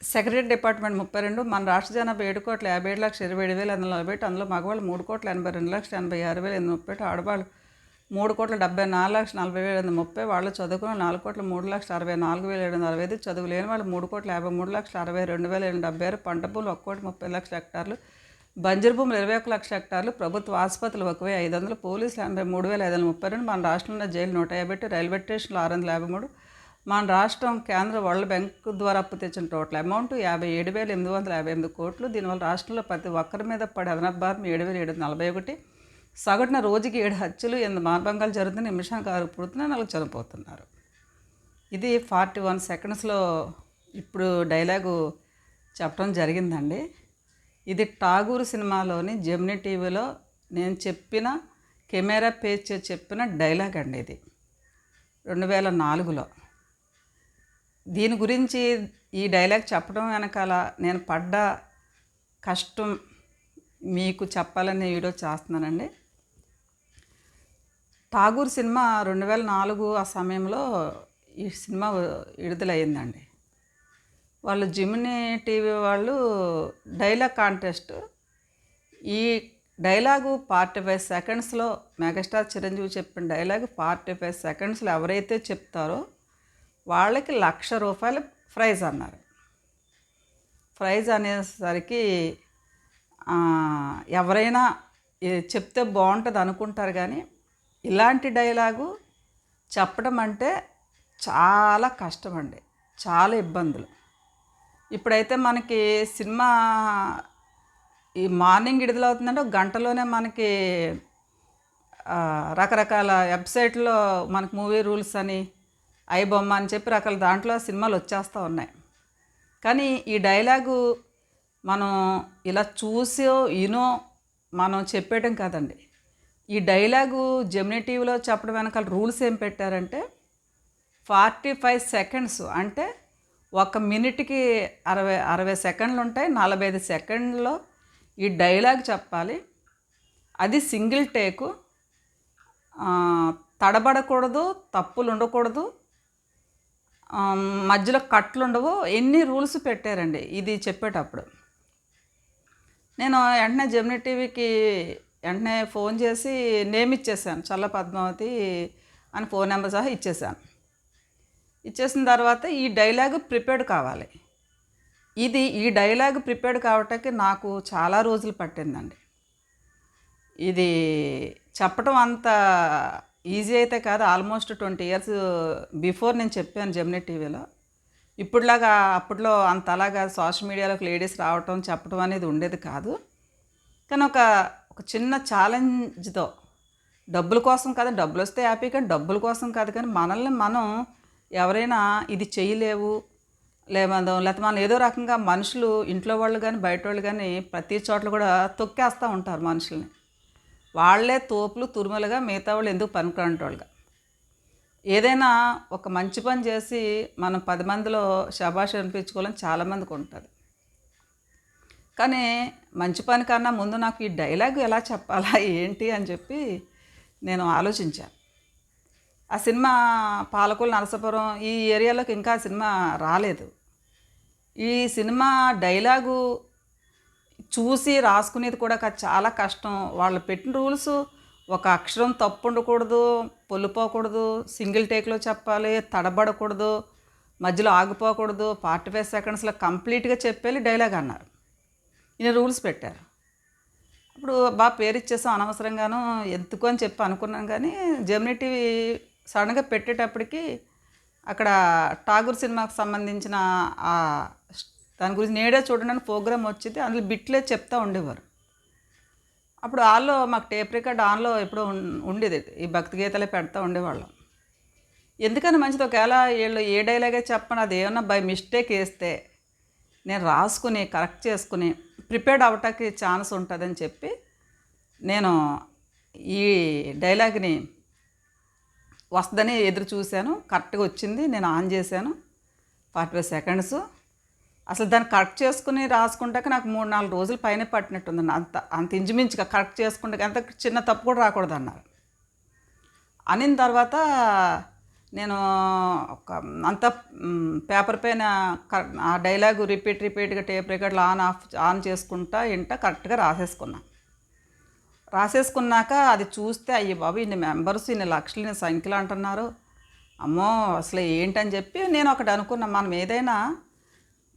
Secretary department ముప్పై రెండు మన రాష్ట్ర జనాభా ఏడు కోట్ల యాభై ఏడు లక్షల ఇరవై ఏడు వేల ఎనిమిది నలభై ఒకటి అందులో మగవాళ్ళు మూడు కోట్ల ఎనభై రెండు లక్షల ఎనభై ఆరు వేల ఎనిమిది ముప్పై ఒకటి ఆడవాళ్ళు మూడు కోట్ల డెబ్బై నాలుగు లక్షల నలభై వేల ఎనిమిది ముప్పై వాళ్ళు చదువుకున్న నాలుగు కోట్ల మూడు లక్షల అరవై నాలుగు వేల ఏడు వందల అరవై ఐదు చదువు లేని వాళ్ళు మూడు కోట్ల యాభై మూడు లక్షల అరవై రెండు వేల ఎనిమిది డెబ్బై ఆరు పంట భూములు ఒక కోటి ముప్పై లక్షల హెక్టార్లు బంజరు భూములు ఇరవై ఒక లక్షల హెక్టార్లు ప్రభుత్వ ఆసుపత్రులు ఒక వెయ్యి ఐదు వందలు పోలీసులు ఎనభై మూడు వేల ఐదు వందల ముప్పై రెండు మన రాష్ట్రంలో జైలు నూట యాభై రైల్వే స్టేషన్లు ఆరు వందల యాభై మూడు మన రాష్ట్రం కేంద్ర వరల్డ్ బ్యాంక్ ద్వారా అప్పు తెచ్చిన టోటల్ అమౌంట్ యాభై ఏడు వేల ఎనిమిది వందల యాభై ఎనిమిది కోట్లు. దీనివల్ల రాష్ట్రంలో ప్రతి ఒక్కరి మీద పడే అదనపు భారం ఏడు వేల ఏడు వందల నలభై ఒకటి. సగటున రోజుకి ఏడు హత్యలు ఎనిమిది మానభంగాలు జరుగుతున్న నిమిషానికి ఆరు పుడుతున్న నలుగు చనిపోతున్నారు. ఇది ఫార్టీ వన్ సెకండ్స్లో ఇప్పుడు డైలాగు చెప్పడం జరిగిందండి. ఇది టాగూర్ సినిమాలోని జెమినీ టీవీలో నేను చెప్పిన కెమెరా పేజ్ చెప్పిన డైలాగ్ అండి ఇది. రెండు వేల నాలుగులో. దీని గురించి ఈ డైలాగ్ చెప్పడం వెనకాల నేను పడ్డ కష్టం మీకు చెప్పాలని వీడియో చేస్తున్నానండి. ఠాగూర్ సినిమా రెండు వేల నాలుగు ఆ సమయంలో ఈ సినిమా విడుదలయ్యిందండి. వాళ్ళు జిమినీ టీవీ వాళ్ళు డైలాగ్ కాంటెస్ట్ ఈ డైలాగు ఫార్టీ ఫైవ్ సెకండ్స్లో మెగాస్టార్ చిరంజీవి చెప్పిన డైలాగ్ ఫార్టీ ఫైవ్ సెకండ్స్లో ఎవరైతే చెప్తారో వాళ్ళకి లక్ష రూపాయలు ప్రైజ్ అన్నారు. ప్రైజ్ అనేసరికి ఎవరైనా చెప్తే బాగుంటుంది అనుకుంటారు కానీ ఇలాంటి డైలాగు చెప్పడం అంటే చాలా కష్టం అండి చాలా ఇబ్బందులు. ఇప్పుడైతే మనకి సినిమా ఈ మార్నింగ్ విడుదలవుతుందంటే ఒక గంటలోనే మనకి రకరకాల వెబ్సైట్లో మనకి మూవీ రూల్స్ అని ఐ బొమ్మ అని చెప్పి రకాల దాంట్లో సినిమాలు వచ్చేస్తూ ఉన్నాయి. కానీ ఈ డైలాగు మనం ఇలా చూసో ఇనో మనం చెప్పేయటం కాదండి. ఈ డైలాగు జెమినీ టీవీలో చెప్పడం వెనకాల రూల్స్ ఏం పెట్టారంటే ఫార్టీ ఫైవ్ సెకండ్స్ అంటే ఒక మినిట్కి అరవై అరవై సెకండ్లు ఉంటాయి. నలభై ఐదు సెకండ్లో ఈ డైలాగ్ చెప్పాలి. అది సింగిల్ టేకు తడబడకూడదు తప్పులు ఉండకూడదు మధ్యలో కట్లు ఉండవు. ఎన్ని రూల్స్ పెట్టారండి ఇది చెప్పేటప్పుడు. నేను వెంటనే జెమినీ టీవీకి వెంటనే ఫోన్ చేసి నేమ్ ఇచ్చేసాను చల్ల పద్మావతి అని ఫోన్ నెంబర్ సహా ఇచ్చేసాను ఇచ్చేసిన తర్వాత ఈ డైలాగ్ ప్రిపేర్డ్ కావాలి. ఇది ఈ డైలాగ్ ప్రిపేర్డ్ కావటానికి నాకు చాలా రోజులు పట్టిందండి. ఇది చెప్పడం అంత ఈజీ అయితే కాదు ఆల్మోస్ట్ ట్వంటీ ఇయర్స్ బిఫోర్ నేను చెప్పాను జెమినీ టీవీలో ఇప్పుడులాగా అప్పట్లో అంత అలాగా సోషల్ మీడియాలోకి లేడీస్ రావటం చెప్పడం అనేది ఉండేది కాదు. కానీ ఒక ఒక చిన్న ఛాలెంజ్తో డబ్బుల కోసం కాదు డబ్బులు వస్తే హ్యాపీ కానీ డబ్బుల కోసం కాదు కానీ మనల్ని మనం ఎవరైనా ఇది చేయలేవు లేమందం లేకపోతే మనం ఏదో రకంగా మనుషులు ఇంట్లో వాళ్ళు కానీ బయట వాళ్ళు కానీ ప్రతి చోట్ల కూడా తొక్కేస్తూ ఉంటారు మనుషుల్ని. వాళ్ళే తోపులు తురుమలుగా మిగతా వాళ్ళు ఎందుకు పనికిరంటోళ్ళుగా ఏదైనా ఒక మంచి పని చేసి మనం పది మందిలో శబాష్ అనిపించుకోవాలని చాలామందికి ఉంటుంది కానీ మంచి పని కన్నా ముందు నాకు ఈ డైలాగ్ ఎలా చెప్పాలా ఏంటి అని చెప్పి నేను ఆలోచించాను. ఆ సినిమా పాలకులు నరసపురం ఈ ఏరియాలోకి ఇంకా సినిమా రాలేదు. ఈ సినిమా డైలాగు చూసి రాసుకునేది కూడా చాలా కష్టం. వాళ్ళు పెట్టిన రూల్స్ ఒక అక్షరం తప్పు ఉండకూడదు పొల్లిపోకూడదు సింగిల్ టేక్లో చెప్పాలి తడబడకూడదు మధ్యలో ఆగిపోకూడదు ఫార్టీ ఫైవ్ సెకండ్స్లో కంప్లీట్గా చెప్పేది డైలాగ్ అన్నారు. ఈయన రూల్స్ పెట్టారు. ఇప్పుడు బాగా పేరు ఇచ్చేసాం అనవసరంగాను ఎందుకు అని చెప్పి అనుకున్నాం కానీ జెమినీ టీవీ సడన్గా పెట్టేటప్పటికి అక్కడ ఠాగూర్ సినిమాకు సంబంధించిన ఆ దాని గురించి నేడే చూడండి అని ప్రోగ్రామ్ వచ్చింది అందులో బిట్లే చెప్తా ఉండేవారు. అప్పుడు ఆల్లో మాకు టేప్ రికార్డ్ ఆన్లో ఎప్పుడో ఉండేది ఈ భక్తి గీతలే పెడతా ఉండేవాళ్ళం. ఎందుకని మంచిది ఒకవేళ వీళ్ళు ఏ డైలాగే చెప్పను అది ఏమన్నా బై మిస్టేక్ వేస్తే నేను రాసుకుని కరెక్ట్ చేసుకుని ప్రిపేర్డ్ అవ్వటానికి ఛాన్స్ ఉంటుందని చెప్పి నేను ఈ డైలాగ్ని వస్తుందని ఎదురు చూశాను కరెక్ట్గా వచ్చింది నేను ఆన్ చేశాను. ఫార్టీ ఫైవ్ సెకండ్స్ అసలు దాన్ని కరెక్ట్ చేసుకుని రాసుకుంటాక నాకు మూడు నాలుగు రోజులు పైన పట్టినట్టుంది అంత అంత ఇంచుమించుగా కరెక్ట్ చేసుకుంటే అంత చిన్న తప్పు కూడా రాకూడదు అన్నారు అనిన తర్వాత నేను ఒక అంత పేపర్ పైన ఆ డైలాగు రిపీట్ రిపీట్గా టేప్ రికార్డులు ఆన్ ఆఫ్ ఆన్ చేసుకుంటా ఇంట కరెక్ట్గా రాసేసుకున్నా. రాసేసుకున్నాక అది చూస్తే అయ్యి బాబు ఇన్ని మెంబర్స్ ఇన్ని లక్షలు ఇన్ని సంఖ్యలు అంటున్నారు. అమ్మో అసలు ఏంటని చెప్పి నేను ఒకటి అనుకున్నా మనం ఏదైనా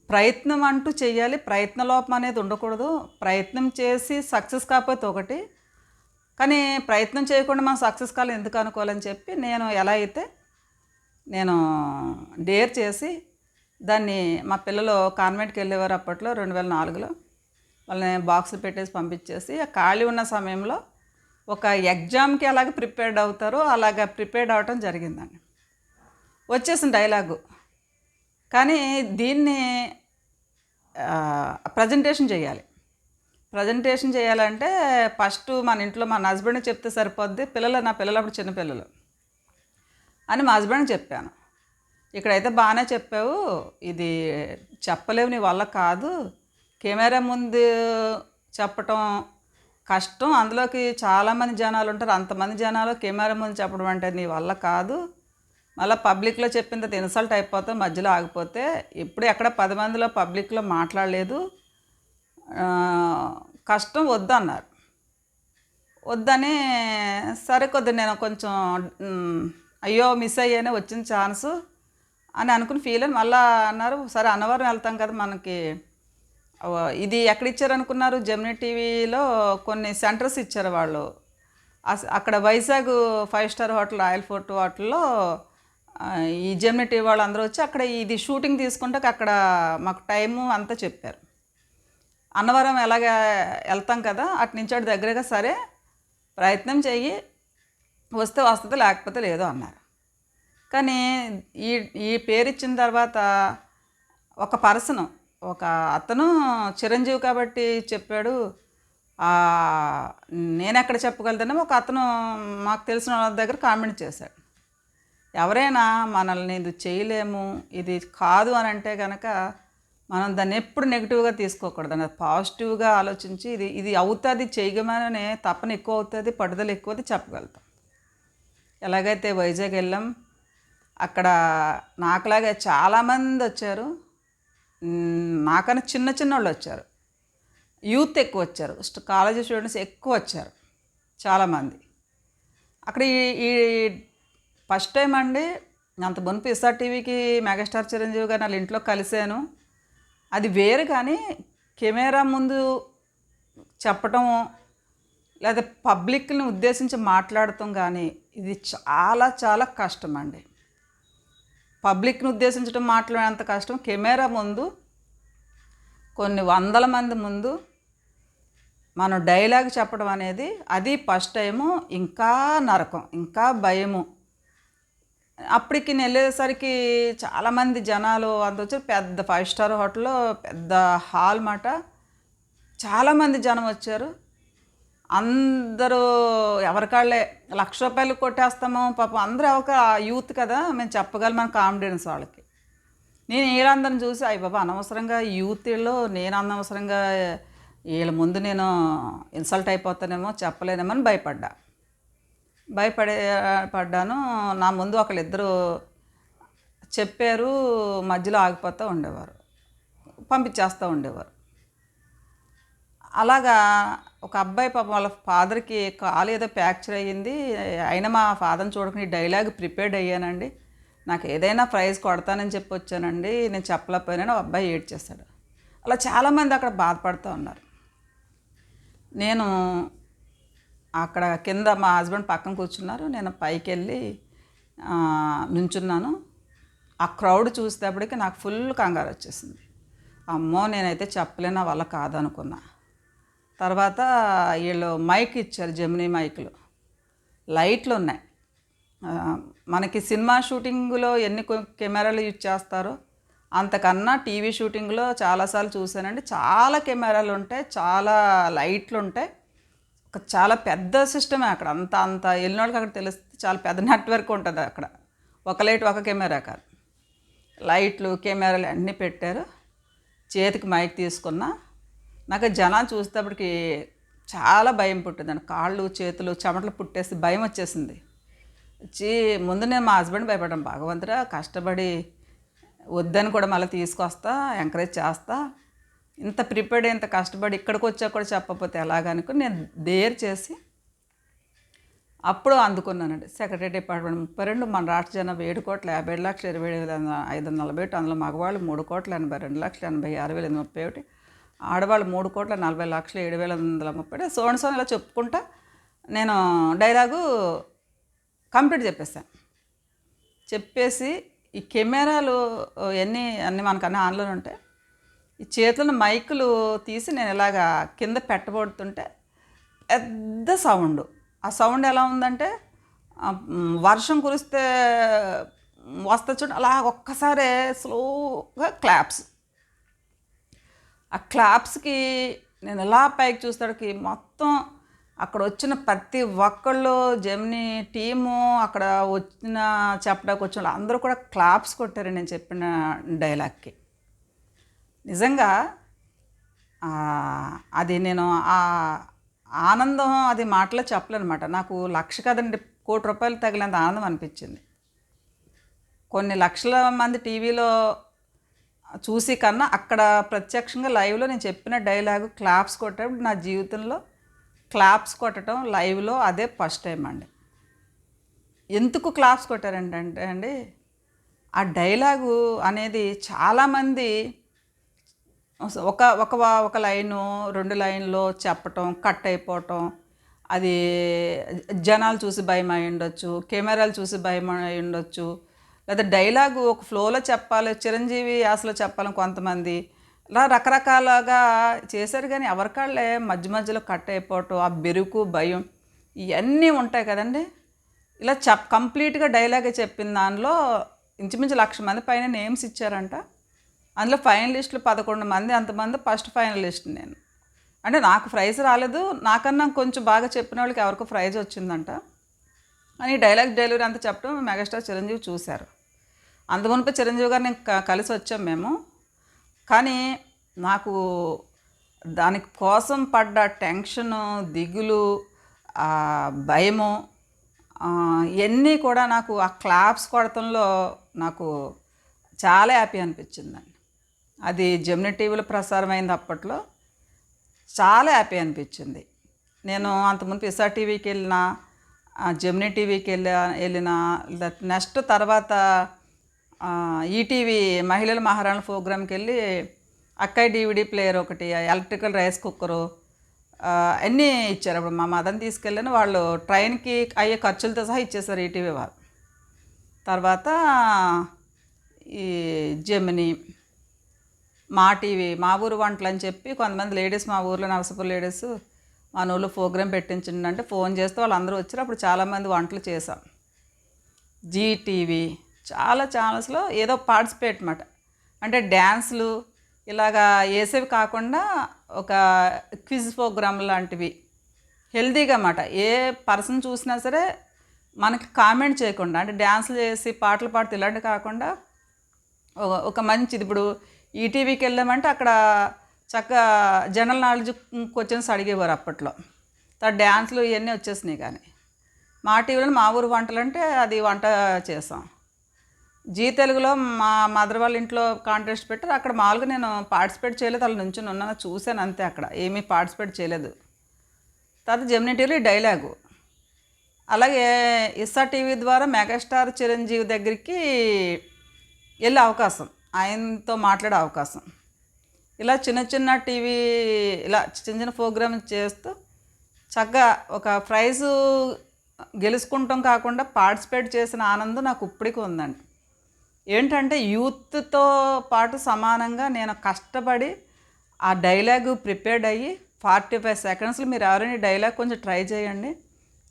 ప్రయత్నం అంటూ చేయాలి ప్రయత్న లోపం అనేది ఉండకూడదు. ప్రయత్నం చేసి సక్సెస్ కాకపోతే ఒకటి. కానీ ప్రయత్నం చేయకుండా మనం సక్సెస్ కావాలి ఎందుకు అనుకోవాలని చెప్పి నేను ఎలా అయితే నేను డేర్ చేసి దాన్ని మా పిల్లలు కాన్వెంట్కి వెళ్ళేవారు అప్పట్లో రెండు వేల నాలుగులో. వాళ్ళని బాక్సులు పెట్టేసి పంపించేసి ఖాళీ ఉన్న సమయంలో ఒక ఎగ్జామ్కి ఎలాగ ప్రిపేర్డ్ అవుతారో అలాగ ప్రిపేర్డ్ అవటం జరిగిందండి. వచ్చేసిన డైలాగు కానీ దీన్ని ప్రజెంటేషన్ చేయాలి. ప్రజెంటేషన్ చేయాలంటే ఫస్ట్ మన ఇంట్లో మన హస్బెండ్కి చెప్తే సరిపోద్ది పిల్లలు నా పిల్లలు అప్పుడు చిన్నపిల్లలు అని మా హస్బెండ్కి చెప్పాను. ఇక్కడైతే బాగానే చెప్పావు ఇది చెప్పలేవు నీ వల్ల కాదు కెమెరా ముందు చెప్పటం కష్టం అందులోకి చాలామంది జనాలు ఉంటారు అంతమంది జనాలు కెమెరా ముందు చెప్పడం అంటే నీ వల్ల కాదు మళ్ళీ పబ్లిక్లో చెప్పిన తర్వాత ఇన్సల్ట్ అయిపోతే మధ్యలో ఆగిపోతే ఎప్పుడు ఎక్కడ పది మందిలో పబ్లిక్లో మాట్లాడలేదు. కష్టం వద్దన్నారు వద్దని సరే కొద్ది నేను కొంచెం అయ్యో మిస్ అయ్యానే వచ్చిన ఛాన్స్ అని అనుకుని ఫీల్ అని మళ్ళీ అన్నారు సరే అన్నవరం వెళ్తాం కదా మనకి. ఇది ఎక్కడ ఇచ్చారు అనుకున్నారు జెమినీ టీవీలో కొన్ని సెంటర్స్ ఇచ్చారు వాళ్ళు. అక్కడ Vizag five star hotel Royal Fort హోటల్లో ఈ జెమినీ వాళ్ళు అందరూ వచ్చి అక్కడ ఇది షూటింగ్ తీసుకుంటే అక్కడ మాకు టైము అంతా చెప్పారు. అన్నవరం ఎలాగ వెళ్తాం కదా అటు నుంచి అటు దగ్గరగా సరే ప్రయత్నం చెయ్యి వస్తే వస్తుంది లేకపోతే లేదు అన్నారు. కానీ ఈ ఈ పేరు ఇచ్చిన తర్వాత ఒక పర్సన్ ఒక అతను చిరంజీవి కాబట్టి చెప్పాడు నేను ఎక్కడ చెప్పగలుగుతానో ఒక అతను మాకు తెలిసిన వాళ్ళ దగ్గర కామెంట్ చేశాడు. ఎవరైనా మనల్ని ఇది చేయలేము ఇది కాదు అని అంటే కనుక మనం దాన్ని ఎప్పుడు నెగిటివ్గా తీసుకోకూడదు. అది పాజిటివ్గా ఆలోచించి ఇది ఇది అవుతుంది చేయగమనే తపన ఎక్కువ అవుతుంది పట్టుదల ఎక్కువ చెప్పగలుగుతాం. ఎలాగైతే వైజాగ్ వెళ్ళాం అక్కడ నాకులాగే చాలామంది వచ్చారు. నాకన్నా చిన్న చిన్న వాళ్ళు వచ్చారు. యూత్ ఎక్కువ వచ్చారు. కాలేజీ స్టూడెంట్స్ ఎక్కువ వచ్చారు. చాలామంది. అక్కడ ఈ ఈ ఫస్ట్ టైం అండి అంత మునుపు ఇస్ఆర్ టీవీకి మెగాస్టార్ చిరంజీవి గారు వాళ్ళ ఇంట్లో కలిశాను. అది వేరు కానీ కెమెరా ముందు చెప్పటం లేదా పబ్లిక్ని ఉద్దేశించి మాట్లాడటం కానీ ఇది చాలా చాలా కష్టం అండి. పబ్లిక్ని ఉద్దేశించడం మాట్లాడేంత కష్టం. కెమెరా ముందు కొన్ని వందల మంది ముందు మనం డైలాగ్ చెప్పడం అనేది అది ఫస్ట్ టైము ఇంకా నరకం ఇంకా భయము. అప్పటికి వెళ్ళేసరికి చాలామంది జనాలు అంత వచ్చి పెద్ద ఫైవ్ స్టార్ హోటల్లో పెద్ద హాల్ మాట. చాలామంది జనం వచ్చారు. అందరూ ఎవరికాళ్ళే లక్ష రూపాయలు కొట్టేస్తాము. పాపం అందరూ ఒక యూత్ కదా మేము చెప్పగలం మన కాన్ఫిడెన్స్ వాళ్ళకి. నేను వీళ్ళందరిని చూసి అయ్యి బాబా అనవసరంగా యూత్లో నేను అనవసరంగా వీళ్ళ ముందు నేను ఇన్సల్ట్ అయిపోతానేమో చెప్పలేనేమో అని భయపడ్డా. భయపడే పడ్డాను. నా ముందు ఒకళ్ళిద్దరు చెప్పారు మధ్యలో ఆగిపోతూ ఉండేవారు. పంపించేస్తూ ఉండేవారు. అలాగా ఒక అబ్బాయి పాపం వాళ్ళ ఫాదర్కి కాలు ఏదో ఫ్రాక్చర్ అయ్యింది. అయినా మా ఫాదర్ని చూడకుండా డైలాగ్ ప్రిపేర్డ్ అయ్యానండి. నాకు ఏదైనా ప్రైజ్ కొడతానని చెప్పి వచ్చానండి. నేను చెప్పలేకపోయినా అబ్బాయి ఏడ్ చేస్తాడు అలా చాలామంది అక్కడ బాధపడుతూ ఉన్నారు. నేను అక్కడ కింద మా హస్బెండ్ పక్కన కూర్చున్నారు. నేను పైకి వెళ్ళి ఆ, నుంచున్నాను. ఆ క్రౌడ్ చూసేటప్పటికి నాకు ఫుల్ కంగారు వచ్చేసింది. అమ్మో నేనైతే చెప్పలేనా వల్ల కాదనుకున్నా. తర్వాత వీళ్ళు మైక్ ఇచ్చారు జెమినీ మైక్లు. లైట్లు ఉన్నాయి. మనకి సినిమా షూటింగ్లో ఎన్ని కెమెరాలు యూజ్ చేస్తారో అంతకన్నా టీవీ షూటింగ్లో చాలాసార్లు చూశానండి. చాలా కెమెరాలు ఉంటాయి చాలా లైట్లు ఉంటాయి. ఒక చాలా పెద్ద సిస్టమే అక్కడ. అంత అంత వెళ్ళినోళ్ళకి అక్కడ తెలుస్తుంది. చాలా పెద్ద నెట్వర్క్ ఉంటుంది అక్కడ. ఒక లైట్ ఒక కెమెరా కాదు. లైట్లు కెమెరాలు అన్నీ పెట్టారు. చేతికి మైక్ తీసుకున్నా. నాకు జనాలు చూసేటప్పటికి చాలా భయం పుట్టిందండి. కాళ్ళు చేతులు చెమటలు పుట్టేసి భయం వచ్చేసింది. వచ్చి ముందు నేను మా హస్బెండ్ భయపడ్డాను. భగవంతుడా కష్టపడి వద్దని కూడా మళ్ళీ తీసుకొస్తా ఎంకరేజ్ చేస్తా. ఇంత ప్రిపేర్డ్ ఇంత కష్టపడి ఇక్కడికి వచ్చా కూడా చెప్పకపోతే ఎలాగనుకుని నేను దేర్ చేసి అప్పుడు అందుకున్నానండి. సెక్రటరీ డిపార్ట్మెంట్ ముప్పై రెండు మన రాష్ట్ర జనం ఏడు కోట్ల యాభై ఏడు లక్షల ఇరవై ఏడు వేల ఐదు వందల నలభై ఒకటి అందులో మగవాళ్ళు మూడు కోట్ల ఎనభై రెండు లక్షల ఎనభై ఆరు వేల ఎనిమిది ముప్పై ఒకటి. ఆడవాళ్ళు మూడు కోట్ల నలభై లక్షల ఏడు వేల వందల ముప్పై ఒకటి. సోన్ సోన్ ఇలా చెప్పుకుంటా నేను డైలాగు కంప్లీట్ చెప్పేస్తాను చెప్పేసి ఈ కెమెరాలు ఎన్ని అన్నీ మనకన్నీ అన్ని ఆన్లో ఉంటాయి. ఈ చేతులను మైకులు తీసి నేను ఇలాగా కింద పెట్టబడుతుంటే పెద్ద సౌండ్. ఆ సౌండ్ ఎలా ఉందంటే వర్షం కురిస్తే వస్తా చూడండి అలా ఒక్కసారే స్లోగా క్లాప్స్. ఆ క్లాప్స్కి నేను ఎలా పైకి చూస్తాడుకి మొత్తం అక్కడ వచ్చిన ప్రతి ఒక్కళ్ళు జెమిని టీము అక్కడ వచ్చిన చెప్పడానికి వచ్చిన వాళ్ళు అందరూ కూడా క్లాప్స్ కొట్టారు నేను చెప్పిన డైలాగ్కి. నిజంగా అది నేను ఆ ఆనందం అది మాటలో చెప్పలేనమాట. నాకు లక్ష కదండి కోటి రూపాయలు తగిలేంత ఆనందం అనిపించింది. కొన్ని లక్షల మంది టీవీలో చూసి కన్నా అక్కడ ప్రత్యక్షంగా లైవ్లో నేను చెప్పిన డైలాగు క్లాప్స్ కొట్టడం నా జీవితంలో క్లాప్స్ కొట్టడం లైవ్లో అదే ఫస్ట్ టైం అండి. ఎందుకు క్లాప్స్ కొట్టారంటే అంటే అండి ఆ డైలాగు అనేది చాలామంది ఒక ఒక ఒక లైను రెండు లైన్లో చెప్పటం కట్ అయిపోవటం అది జనాలు చూసి భయం అయి ఉండొచ్చు కెమెరాలు చూసి భయం అయి ఉండొచ్చు లేదా డైలాగు ఒక ఫ్లోలో చెప్పాలి చిరంజీవి అసలు చెప్పాలని కొంతమంది ఇలా రకరకాలుగా చేశారు కానీ ఎవరికాళ్ళే మధ్య మధ్యలో కట్ అయిపోవటం ఆ బెరుకు భయం ఇవన్నీ ఉంటాయి కదండి. ఇలా చెప్ కంప్లీట్గా డైలాగే చెప్పిన దానిలో ఇంచుమించు లక్ష మంది పైన నేమ్స్ ఇచ్చారంట. అందులో ఫైనలిస్టులు పదకొండు మంది అంతమంది ఫస్ట్ ఫైనలిస్ట్ నేను. అంటే నాకు ప్రైజ్ రాలేదు. నాకన్నా కొంచెం బాగా చెప్పిన వాళ్ళకి ఎవరికో ప్రైజ్ వచ్చిందంట. అని డైలాగ్ డెలివరీ అంతా చెప్పడం మెగాస్టార్ చిరంజీవి చూశారు. అంత చిరంజీవి గారు నేను క- కలిసి వచ్చాం మేము. కానీ నాకు దాని కోసం పడ్డ టెన్షను దిగులు భయము ఇవన్నీ కూడా నాకు ఆ క్లాప్స్ కొడతంలో నాకు చాలా హ్యాపీ అనిపించిందండి. అది జెమిని టీవీలో ప్రసారమైంది అప్పట్లో. చాలా హ్యాపీ అనిపించింది. నేను అంతకుముందు పిసా టీవీకి వెళ్ళిన ఆ, టీవీకి వెళ్ళా వెళ్ళిన నెక్స్ట్ తర్వాత ఈటీవీ మహిళల మహారాణి ప్రోగ్రామ్కి వెళ్ళి అక్కయ్య డివిడి ప్లేయర్ ఒకటి ఎలక్ట్రికల్ రైస్ కుక్కరు అన్నీ ఇచ్చారు. అప్పుడు మా మదన్ తీసుకెళ్ళిన. వాళ్ళు ట్రైన్కి అయ్యే ఖర్చులతో సహా ఇచ్చేసారు ఈటీవీ వాళ్ళు. తర్వాత ఈ జెమిని మా టీవీ మా ఊరు వంటలు అని చెప్పి కొంతమంది లేడీస్ మా ఊర్లో నరసపూర్ లేడీస్ మా ఊళ్ళో ప్రోగ్రామ్ పెట్టించండి. అంటే ఫోన్ చేస్తే వాళ్ళందరూ వచ్చారు. అప్పుడు చాలామంది వంటలు చేసాం జీ టీవీ చాలా ఛానల్స్లో ఏదో పార్టిసిపేట్ అనమాట అంటే డ్యాన్స్లు ఇలాగా వేసేవి కాకుండా ఒక క్విజ్ ప్రోగ్రామ్ లాంటివి. హెల్తీగా అన్నమాట ఏ పర్సన్ చూసినా సరే మనకి కామెంట్ చేయకుండా అంటే డ్యాన్స్లు చేసి పాటలు పాడుతూ ఇలాంటివి కాకుండా ఒక మంచిది. ఇప్పుడు ఈటీవీకి వెళ్ళామంటే అక్కడ చక్కగా జనరల్ నాలెడ్జ్ క్వశ్చన్స్ అడిగేవారు అప్పట్లో. తర్వాత డ్యాన్స్లు ఇవన్నీ వచ్చేసినాయి కానీ. మా టీవీలో మా ఊరు వంటలు అంటే అది వంట చేసాం. జీ తెలుగులో మా మదర్ వాళ్ళ ఇంట్లో కాంటెస్ట్ పెట్టారు అక్కడ మామూలుగా నేను పార్టిసిపేట్ చేయలేదు అలా నుంచి ఉన్నాను చూశాను అంతే అక్కడ. ఏమీ పార్టిసిపేట్ చేయలేదు. తర్వాత జెమినీ టీవీలో డైలాగు. అలాగే ఇస్సా టీవీ ద్వారా మెగాస్టార్ చిరంజీవి దగ్గరికి వెళ్ళే అవకాశం. ఆయనతో మాట్లాడే అవకాశం. ఇలా చిన్న చిన్న టీవీ ఇలా చిన్న చిన్న ప్రోగ్రామ్ చేస్తూ చక్కగా ఒక ప్రైజు గెలుచుకుంటాం కాకుండా పార్టిసిపేట్ చేసిన ఆనందం నాకు ఇప్పటికీ ఉందండి. ఏంటంటే యూత్తో పాటు సమానంగా నేను కష్టపడి ఆ డైలాగు ప్రిపేర్డ్ అయ్యి ఫార్టీ ఫైవ్ సెకండ్స్లో మీరు ఎవరైనా డైలాగ్ కొంచెం ట్రై చేయండి.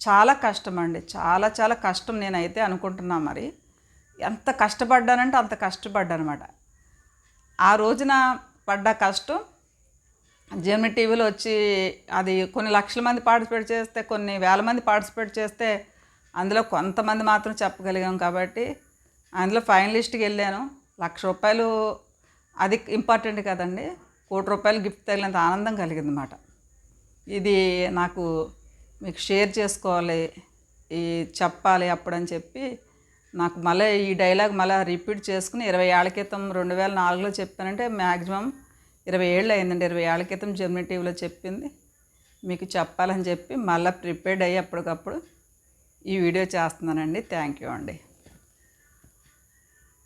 చాలా కష్టం అండి చాలా చాలా కష్టం నేనైతే అనుకుంటున్నా మరి. ఎంత కష్టపడ్డానంటే అంత కష్టపడ్డానమాట. ఆ రోజున పడ్డ కష్టం జర్మనీ టీవీలో వచ్చి అది కొన్ని లక్షల మంది పార్టిసిపేట్ చేస్తే కొన్ని వేల మంది పార్టిసిపేట్ చేస్తే అందులో కొంతమంది మాత్రం చెప్పగలిగాం కాబట్టి అందులో ఫైనలిస్ట్కి వెళ్ళాను. లక్ష రూపాయలు అది ఇంపార్టెంట్ కదండి. కోటి రూపాయలు గిఫ్ట్ తగిలినంత ఆనందం కలిగింది అన్నమాట ఇది నాకు మీకు షేర్ చేసుకోవాలి ఈ చెప్పాలి అప్పుడని చెప్పి నాకు మళ్ళీ ఈ డైలాగ్ మళ్ళీ రిపీట్ చేసుకుని ఇరవై ఏళ్ళ క్రితం రెండు వేల నాలుగులో చెప్పానంటే మ్యాక్సిమం ఇరవై ఏళ్ళు అయిందండి. ఇరవై ఏళ్ళ క్రితం జెమినీ టీవీలో చెప్పింది. మీకు చెప్పాలని చెప్పి మళ్ళీ ప్రిపేర్డ్ అయ్యి అప్పటికప్పుడు ఈ వీడియో చేస్తున్నానండి. థ్యాంక్ యూ అండి.